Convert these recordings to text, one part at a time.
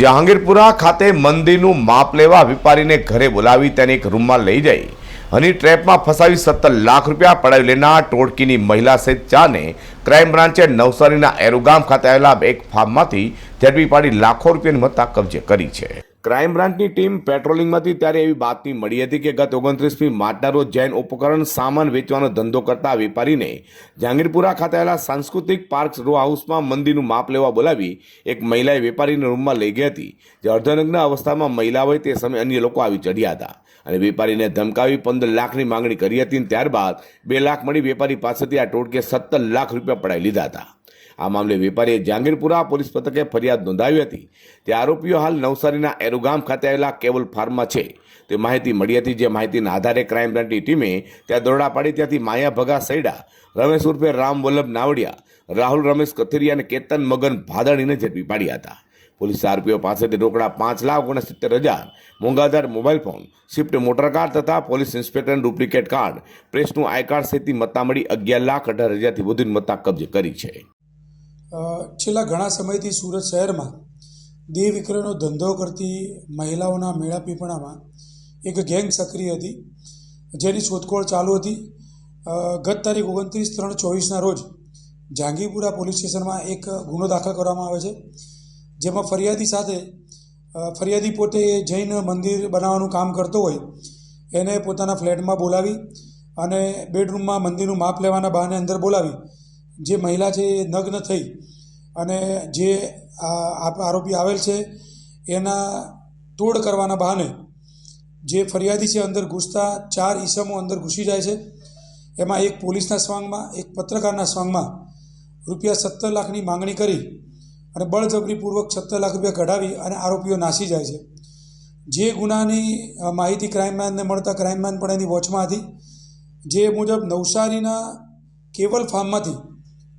જહાંગીરપુરા ખાતે મંદિરનું માપ લેવા વેપારીને ઘરે બોલાવી તેને એક રૂમમાં લઈ જઈ હની ટ્રેપમાં ફસાવી સત્તર લાખ રૂપિયા પડાવી લેનાર ટોળકીની મહિલા સહિત ચારને ક્રાઇમ બ્રાન્ચે નવસારીના એરુગામ ખાતે આવેલા એક ફાર્મમાંથી ઝડપી પાડી લાખો રૂપિયાની મત્તા કબજે કરી છે. ક્રાઇમ બ્રાન્ચની ટીમ પેટ્રોલિંગમાંથી ત્યારે એવી બાતમી મળી હતી કે ગત ઓગણત્રીસમી માર્ચના રોજ જૈન ઉપકરણ સામાન વેચવાનો ધંધો કરતા વેપારીને જહાંગીરપુરા ખાતે આવેલા સાંસ્કૃતિક પાર્ક રો હાઉસમાં મંદિરનું માપ લેવા બોલાવી એક મહિલાએ વેપારીને રૂમમાં લઈ ગઈ હતી. જે અર્ધનગ્ન અવસ્થામાં મહિલા હોય તે સમયે અન્ય લોકો આવી ચડ્યા હતા અને વેપારીને ધમકાવી પંદર લાખની માંગણી કરી હતી ત્યારબાદ બે લાખ મળી વેપારી પાસેથી આ ટોળકે સત્તર લાખ રૂપિયા પડાવી લીધા હતા. આ મામલે વેપારીએ જહાંગીરપુરા પોલીસ મથકે ફરિયાદ નોંધાવી હતી. તે આરોપીઓ હાલ નવસારીના એરુગામ ખાતે આવેલા કેબલ ફાર્મમાં છે. તે માહિતી મળી હતી જે માહિતીના આધારે ક્રાઇમ બ્રાન્ચની ટીમે ત્યાં દરોડા પાડી ત્યાંથી માયા ભગા સૈડા, રમેશ ઉર્ફે રામ વલ્લભ નાવડિયા, રાહુલ રમેશ કથિરિયા અને કેતન મગન ભાદણીને ઝડપી પાડ્યા હતા. પોલીસ આરોપીઓ પાસેથી રોકડા પાંચ લાખ ઓગણસિત્તેર હજાર, મોંઘાધાર mobile phone, Swift motor car તથા પોલીસ ઇન્સ્પેક્ટરનું ડુપ્લિકેટ કાર્ડ, પ્રેસનું આઈ કાર્ડ સહિતની મત્તા મળી અગિયાર લાખ અઢાર હજારથી વધુની મત્તા કબજે કરી છે. છેલ્લા ઘણા સમયથી સુરત શહેરમાં દેહ વિક્રયનો ધંધો કરતી મહિલાઓના મેળાપીપણામાં એક ગેંગ સક્રિય હતી, જેની શોધખોળ ચાલુ હતી. ગત તારીખ ઓગણત્રીસ ત્રણ ચોવીસના રોજ જાંગીપુરા પોલીસ સ્ટેશનમાં એક ગુનો દાખલ કરવામાં આવે છે, જેમાં ફરિયાદી સાથે ફરિયાદી પોતે જૈન મંદિર બનાવવાનું કામ કરતો હોય, એને પોતાના ફ્લેટમાં બોલાવી અને બેડરૂમમાં મંદિરનું માપ લેવાના બહાને અંદર બોલાવી જે મહિલા છે એ નગ્ન થઈ અને જે આરોપી આવેલ છે, એના તોડ કરવાના બહાને જે ફરિયાદી છે અંદર ઘૂસતા ચાર ઈસમો અંદર ઘૂસી જાય છે. એમાં એક પોલીસના સ્વાંગમાં, એક પત્રકારના સ્વાંગમાં રૂપિયા સત્તર લાખની માંગણી કરી અને બળજબરીપૂર્વક સત્તર લાખ રૂપિયા કઢાવી અને આરોપીઓ નાસી જાય છે. જે ગુનાની માહિતી ક્રાઇમમેનને મળતા ક્રાઇમમેન પણ એની વોચમાં હતી. જે મુજબ નવસારીના કેવલ ફાર્મમાંથી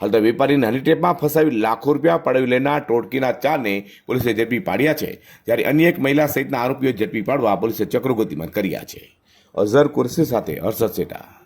તો વેપારીને હનીટેપમાં ફસાવી લાખો રૂપિયા પડાવી લેનાર ટોળકીના ચારને પોલીસે ઝડપી પાડ્યા છે. જ્યારે અન્ય એક મહિલા સહિતના આરોપીઓ ઝડપી પાડવા પોલીસે ચક્રો ગતિમાન કર્યા છે. અઝર કુરશી સાથે હર્ષદ સેટા.